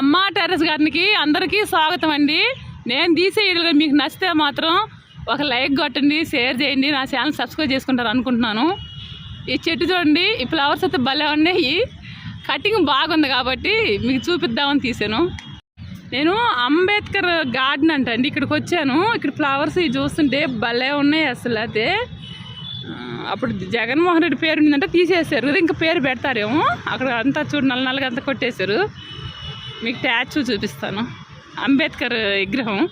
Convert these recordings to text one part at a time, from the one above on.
అమ్మ టెర్రస్ గార్డెన్కి అందరికీ స్వాగతం అండి. నేను తీసే వీడియోలు మీకు నచ్చితే మాత్రం ఒక లైక్ కొట్టండి షేర్ చేయండి. నా ఛానల్ సబ్స్క్రైబ్ చేసుకుంటారు అనుకుంటున్నాను. ఈ చెట్టు చూడండి ఈ ఫ్లవర్స్ అయితే భలే ఉన్నాయి. కటింగ్ బాగుంది కాబట్టి మీకు చూపిద్దామని తీసాను. నేను అంబేద్కర్ గార్డెన్ అంట అండి ఇక్కడికి వచ్చాను. ఇక్కడ ఫ్లవర్స్ ఇవి చూస్తుంటే భలే ఉన్నాయి అసలు అయితే అప్పుడు జగన్మోహన్ రెడ్డి పేరు ఉందంటే తీసేశారు ఇంకా పేరు పెడతారేమో. అక్కడ అంతా చూడు నల్ల నల్లగా అంతా కొట్టేశారు. మీకు ట్యాచ్ చూపిస్తాను. అంబేద్కర్ విగ్రహం.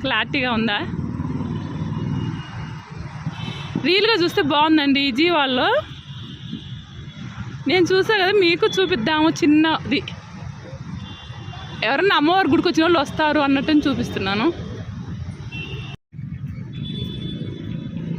క్లారిటీగా ఉందా? రీల్గా చూస్తే బాగుందండి ఈ జీవాల్లో నేను చూసా కదా మీకు చూపిద్దాము చిన్నది. ఎవరన్నా అమ్మవారి గుడికి వచ్చిన వాళ్ళు వస్తారు అన్నట్టు చూపిస్తున్నాను.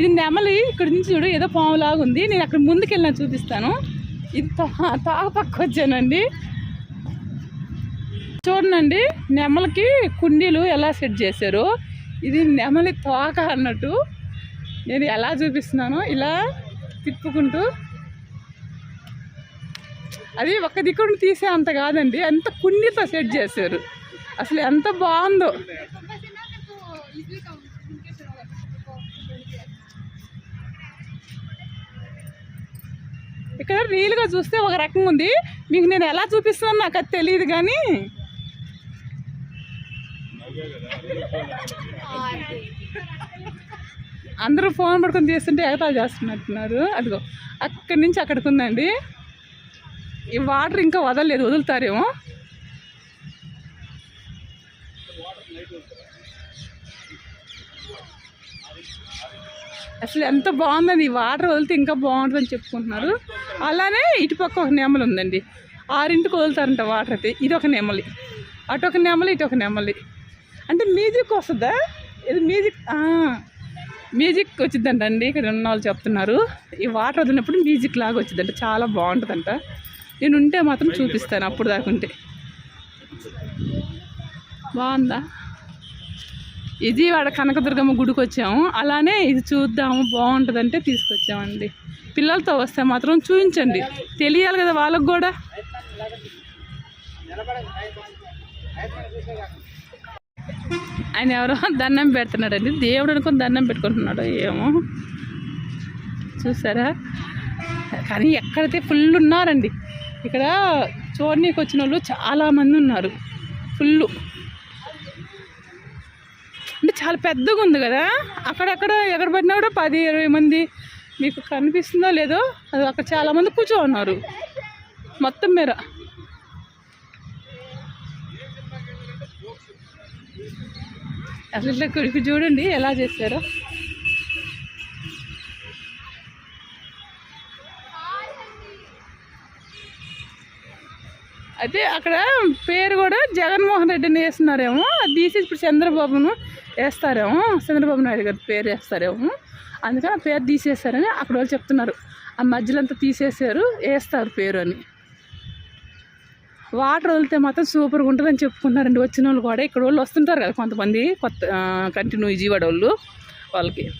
ఇది నెమలి ఇక్కడ నుంచి చూడు ఏదో పాములాగా ఉంది. నేను అక్కడ ముందుకెళ్ళిన చూపిస్తాను. ఇది తా- తాగ పక్క వచ్చానండి. చూడండి నెమలికి కుండీలు ఎలా సెట్ చేశారు. ఇది నెమలి తోక అన్నట్టు. నేను ఎలా చూపిస్తున్నానో ఇలా తిప్పుకుంటూ. అది ఒక దిక్కును తీసే అంత కాదండి ఎంత కుండీతో సెట్ చేశారు. అసలు ఎంత బాగుందో. ఇక్కడ రీల్గా చూస్తే ఒక రకం ఉంది. మీకు నేను ఎలా చూపిస్తున్నాను నాకు అది తెలియదు కానీ అందరూ ఫోన్ పడుకొని తీస్తుంటే ఎగతాలు చేస్తున్నట్టున్నారు. అదిగో అక్కడి నుంచి అక్కడికి ఉందండి. ఈ వాటర్ ఇంకా వదలలేదు వదులుతారేమో. అసలు ఎంత బాగుందండి ఈ వాటర్ వదిలితే ఇంకా బాగుంటుందని చెప్పుకుంటున్నారు. అలానే ఇటుపక్క ఒక నెమలి ఉందండి. ఆరింటికి వదులుతారంట వాటర్ అయితే ఇది ఒక నెమలి. అటు ఒక నెమలి ఇటు ఒక నెమలి. అంటే మ్యూజిక్ వస్తుందా? ఇది మ్యూజిక్ మ్యూజిక్ వచ్చిందంట అండి ఇక్కడ ఉన్న వాళ్ళు చెప్తున్నారు. ఈ వాటర్ వదిలినప్పుడు మ్యూజిక్ లాగా వచ్చిందంట చాలా బాగుంటుందంట. నేను ఉంటే మాత్రం చూపిస్తాను అప్పుడు దాకా ఉంటే. బాగుందా? ఇది వాడ కనకదుర్గమ్మ గుడికి వచ్చాము. అలానే ఇది చూద్దాము బాగుంటుందంటే తీసుకొచ్చామండి. పిల్లలతో వస్తే మాత్రం చూపించండి తెలియాలి కదా వాళ్ళకు కూడా. ఆయన ఎవరో దండం పెడుతున్నాడండి. దేవుడు అనుకుని దండం పెట్టుకుంటున్నాడు ఏమో. చూసారా? కానీ ఎక్కడైతే ఫుల్ ఉన్నారండి ఇక్కడ చూడనీకి వచ్చిన వాళ్ళు చాలామంది ఉన్నారు. ఫుల్ అంటే చాలా పెద్దగా ఉంది కదా? అక్కడక్కడ ఎక్కడ పడినా కూడా పది ఇరవై మంది మీకు కనిపిస్తుందో లేదో అది అక్కడ చాలామంది కూర్చో ఉన్నారు. మొత్తం మీద. అసలు ఇట్లా ఇక్కడికి చూడండి ఎలా చేస్తారో. అయితే అక్కడ పేరు కూడా జగన్మోహన్ రెడ్డిని వేస్తున్నారేమో. తీసి ఇప్పుడు చంద్రబాబును వేస్తారేమో. చంద్రబాబు నాయుడు గారి పేరు వేస్తారేమో. అందుకని ఆ పేరు తీసేస్తారని అక్కడ వాళ్ళు చెప్తున్నారు. ఆ మధ్యలో అంతా తీసేసారు వేస్తారు పేరు అని. వాటర్ వదిలితే మాత్రం సూపర్గా ఉంటుందని చెప్పుకున్నారండి. వచ్చిన వాళ్ళు కూడా. ఇక్కడ వాళ్ళు వస్తుంటారు కదా కొంతమంది. కొత్త కంటిన్యూ విజయవాడ వాళ్ళు. వాళ్ళకి.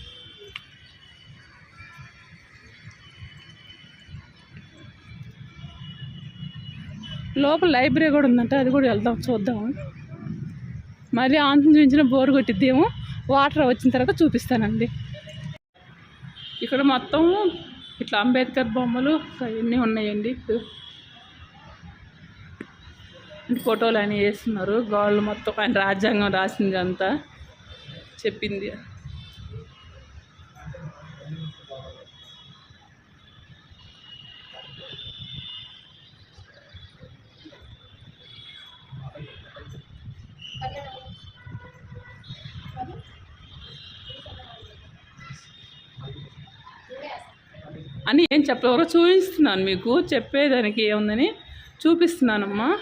లోపల లైబ్రరీ కూడా ఉందంట. అది కూడా వెళ్దాం చూద్దాం. మరి ఆంతం చూపించిన బోర్ కొట్టిద్దేమో. వాటర్ వచ్చిన తర్వాత చూపిస్తానండి. ఇక్కడ మొత్తం ఇట్లా అంబేద్కర్ బొమ్మలు అవన్నీ ఉన్నాయండి. ఫోటోలు అని వేస్తున్నారు. గోళ్ళు మొత్తం ఆయన రాజ్యాంగం రాసింది అంతా. చెప్పింది. అని ఏం చెప్పవరో చూపిస్తున్నాను మీకు. చెప్పేదానికి ఏముందని చూపిస్తున్నానమ్మా.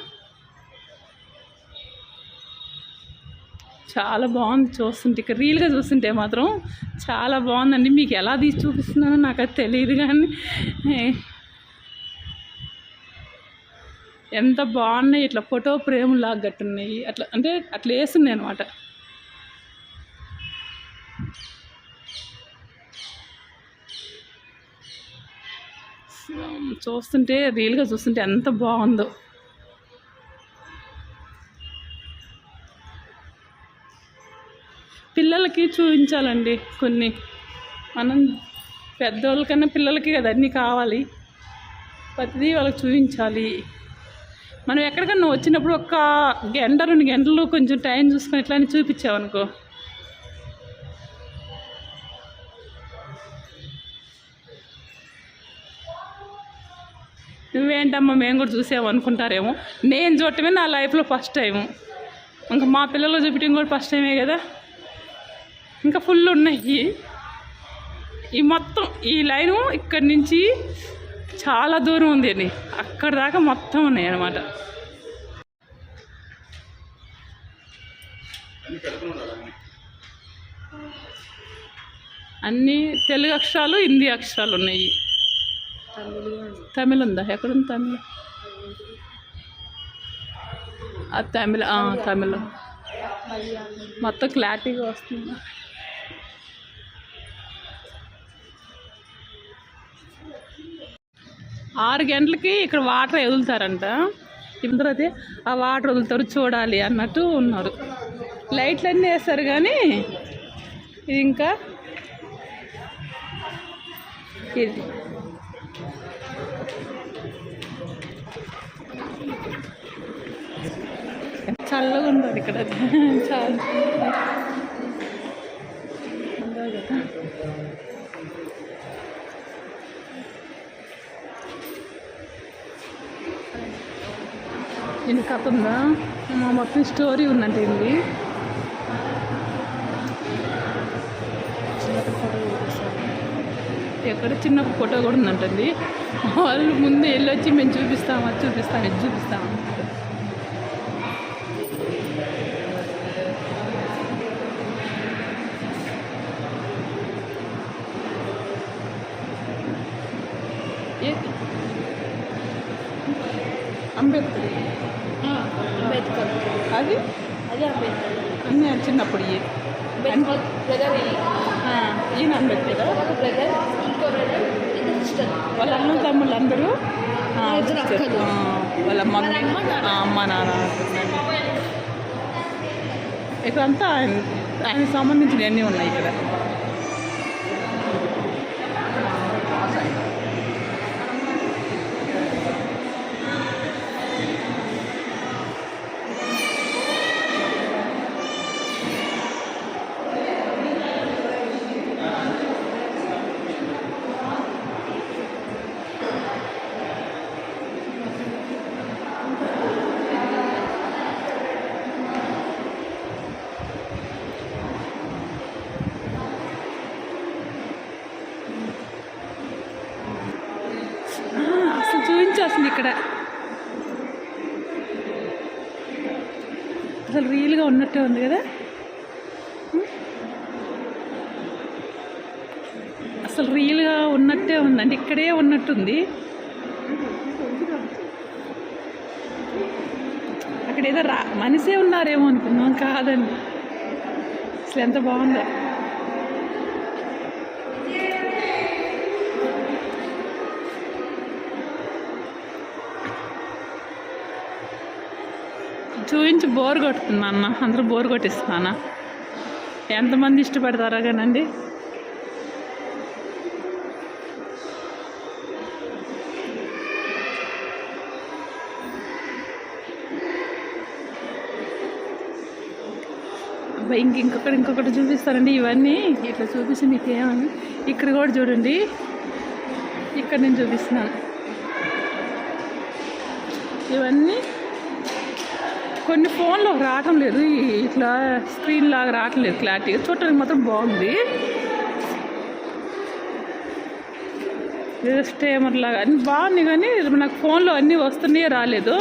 చాలా బాగుంది చూస్తుంటే. ఇక్కడ రీల్గా చూస్తుంటే మాత్రం చాలా బాగుందండి. మీకు ఎలా తీసి చూపిస్తున్నానో నాకు అది తెలియదు కానీ ఎంత బాగున్నాయి ఇట్లా ఫోటో ఫ్రేమ్ లాగా గట్టున్నాయి. అట్లా అంటే అట్లా వేస్తున్నాయి అనమాట చూస్తుంటే రియల్గా చూస్తుంటే ఎంత బాగుందో. పిల్లలకి చూపించాలండి కొన్ని. మనం పెద్దోళ్ళకన్నా పిల్లలకి కదా అన్నీ కావాలి. ప్రతిదీ వాళ్ళకి చూపించాలి. మనం ఎక్కడికన్నా వచ్చినప్పుడు ఒక గంట రెండు గంటలు కొంచెం టైం చూసుకొని ఇట్లానే చూపించామనుకో. నువ్వేంటమ్మా మేము కూడా చూసాము అనుకుంటారేమో. నేను చూడటమే నా లైఫ్లో ఫస్ట్ టైము. ఇంకా మా పిల్లలు చూపించడం కూడా ఫస్ట్ టైమే కదా. ఇంకా ఫుల్ ఉన్నాయి. ఈ మొత్తం ఈ లైను ఇక్కడి నుంచి చాలా దూరం ఉంది అండి. అక్కడ దాకా మొత్తం ఉన్నాయి అన్నమాట. అన్ని తెలుగు అక్షరాలు హిందీ అక్షరాలు ఉన్నాయి. తమిళ్ ఉందా? ఎక్కడుంది తమిళ్? ఆ తమిళ ఆ, తమిళ్. మొత్తం క్లారిటీగా వస్తుంది. ఆరు గంటలకి ఇక్కడ వాటర్ వదులుతారంట. ఇందరూ అయితే ఆ వాటర్ వదులుతారు చూడాలి అన్నట్టు ఉన్నారు. లైట్లు అన్నీ వేస్తారు కానీ ఇది ఇంకా ఇది. చల్లగా ఉంటుంది ఇక్కడ. చాలా దీని కథ ఉందా? మా మొత్తం స్టోరీ ఉందంటే ఇది ఎక్కడ చిన్న ఫోటో కూడా ఉందంటండి. వాళ్ళు ముందు వెళ్ళొచ్చి మేము చూపిస్తాం అది చూపిస్తాం ఇది చూపిస్తాం అన్నారు. ఏది అంబేద్కర్ అంబేద్కర్ అది అదే అంబేద్కర్ అన్నీ చిన్నప్పుడు బ్రదర్ ఈయన అంబేద్కర్ ఒక బ్రదర్ ఇంకో బ్రదర్ ఇద్దరు సిస్టర్ వాళ్ళ అన్న తమ్ముళ్ళు అందరూ వాళ్ళ మమ్మీ అమ్మ నాన్న. ఇక్కడంతా ఆయన ఆయనకు సంబంధించినవన్నీ ఉన్నాయి ఇక్కడ ఆ, అసలు చూపించు అసలు ఇక్కడ అసలు రియల్గా ఉంది కదా? అసలు రియల్గా ఉన్నట్టే ఉందండి. ఇక్కడే ఉన్నట్టుంది. అక్కడ ఏదో రా మనిషే ఉన్నారేమో అనుకున్నాం కాదండి. అసలు ఎంత బాగుందో. చూపించి బోర్ కొడుతున్నా అన్న అందరూ బోర్ కొట్టిస్తున్నానా ఎంతమంది ఇష్టపడతారా కానండి. ఇంక ఇంకొకటి ఇంకొకటి చూపిస్తారండి ఇవన్నీ. ఇట్లా చూపిస్తే మీకు ఏమని? ఇక్కడ కూడా చూడండి. ఇక్కడ నేను చూపిస్తున్నాను. ఇవన్నీ కొన్ని ఫోన్లో రావటం లేదు ఇట్లా స్క్రీన్ లాగా రావటం లేదు క్లారిటీగా చూడటానికి మాత్రం బాగుంది. స్టేమర్లాగా స్టేమర్ లాగా. అన్ని బాగుంది కానీ నాకు ఫోన్లో అన్నీ వస్తున్నాయో రాలేదు.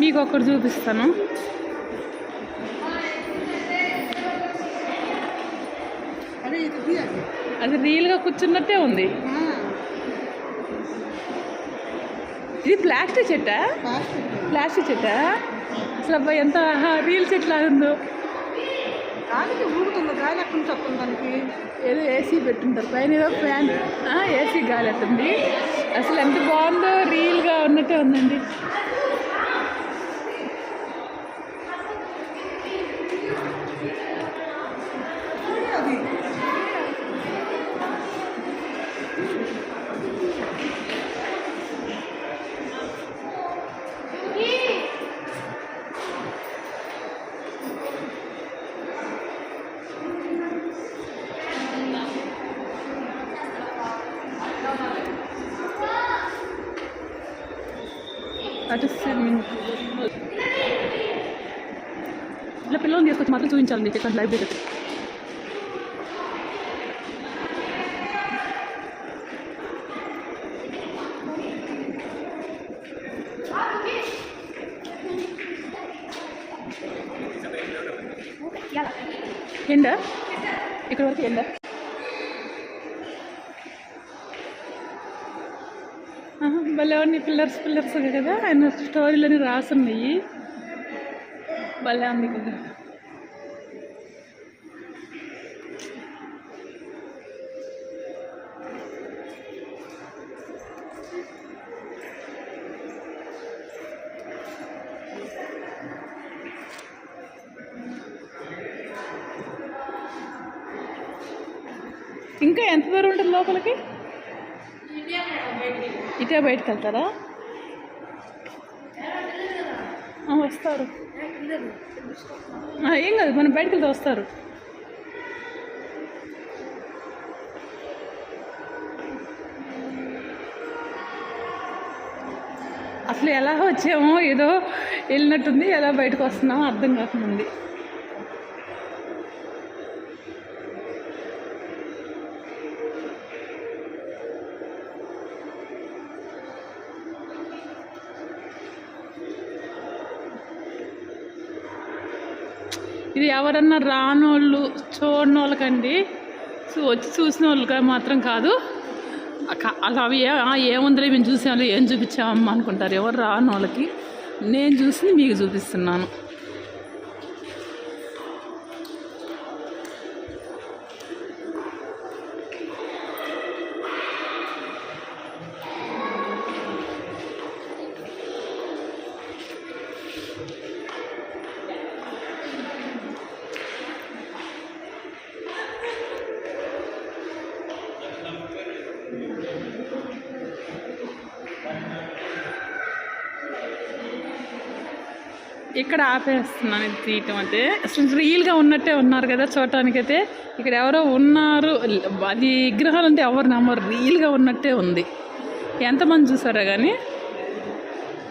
మీకు ఒకటి చూపిస్తాను. అది అది రియల్గా కూర్చున్నట్టే ఉంది. ఇది ప్లాస్టిక్ చెట్ట? ప్లాస్టిక్ చెట్ట? అసలు అబ్బాయి ఎంత రీల్ చెట్లా ఉందో. గాలికి ఊరుతుంది గాలి ఎక్కడ చెప్తుంది దానికి? ఏదో ఏసీ పెట్టుంటారు. పైన ఏదో ఫ్యాన్ ఏసీ గాలి ఎత్తుంది. అసలు ఎంత బాగుందో రీల్గా ఉన్నట్టే ఉందండి. పిల్లల్ని తీసుకొచ్చి మాత్రం చూపించాలండి ఇక్కడ లైబ్రరీ ఎండ? ఇక్కడ వరకు ఎండ. భలే ఉన్నాయి పిల్లర్స్ పిల్లర్స్ కదా. ఆయన స్టోరీలని రాసున్నాయి. భలే ఉంది కదా. ఇంకా ఎంత దూరం ఉంటుంది లోపలికి? ఇటే బయటకు వెళ్తారా? వస్తారు. ఏం కాదు మనం బయటకు వెళ్తే వస్తారు. అసలు ఎలా వచ్చామో ఏదో వెళ్ళినట్టుంది ఎలా బయటకు వస్తున్నామో అర్థం కాకముంది. ఎవరన్నా రానోళ్ళు చూడని వాళ్ళకండి సో వచ్చి చూసిన వాళ్ళకి మాత్రం కాదు. అలా అవి ఏముందిలే మేము చూసాము ఏం చూపించామమ్మా అనుకుంటారు. ఎవరు రాని వాళ్ళకి నేను చూసి మీకు చూపిస్తున్నాను. ఇక్కడ ఆపేస్తున్నాను ఇది తీయటం అయితే అసలు రియల్గా ఉన్నట్టే ఉన్నారు కదా చూడటానికైతే. ఇక్కడ ఎవరో ఉన్నారు. అది విగ్రహాలు అంటే ఎవరు నమ్మరు. రియల్గా ఉన్నట్టే ఉంది. ఎంతమంది చూసారా కానీ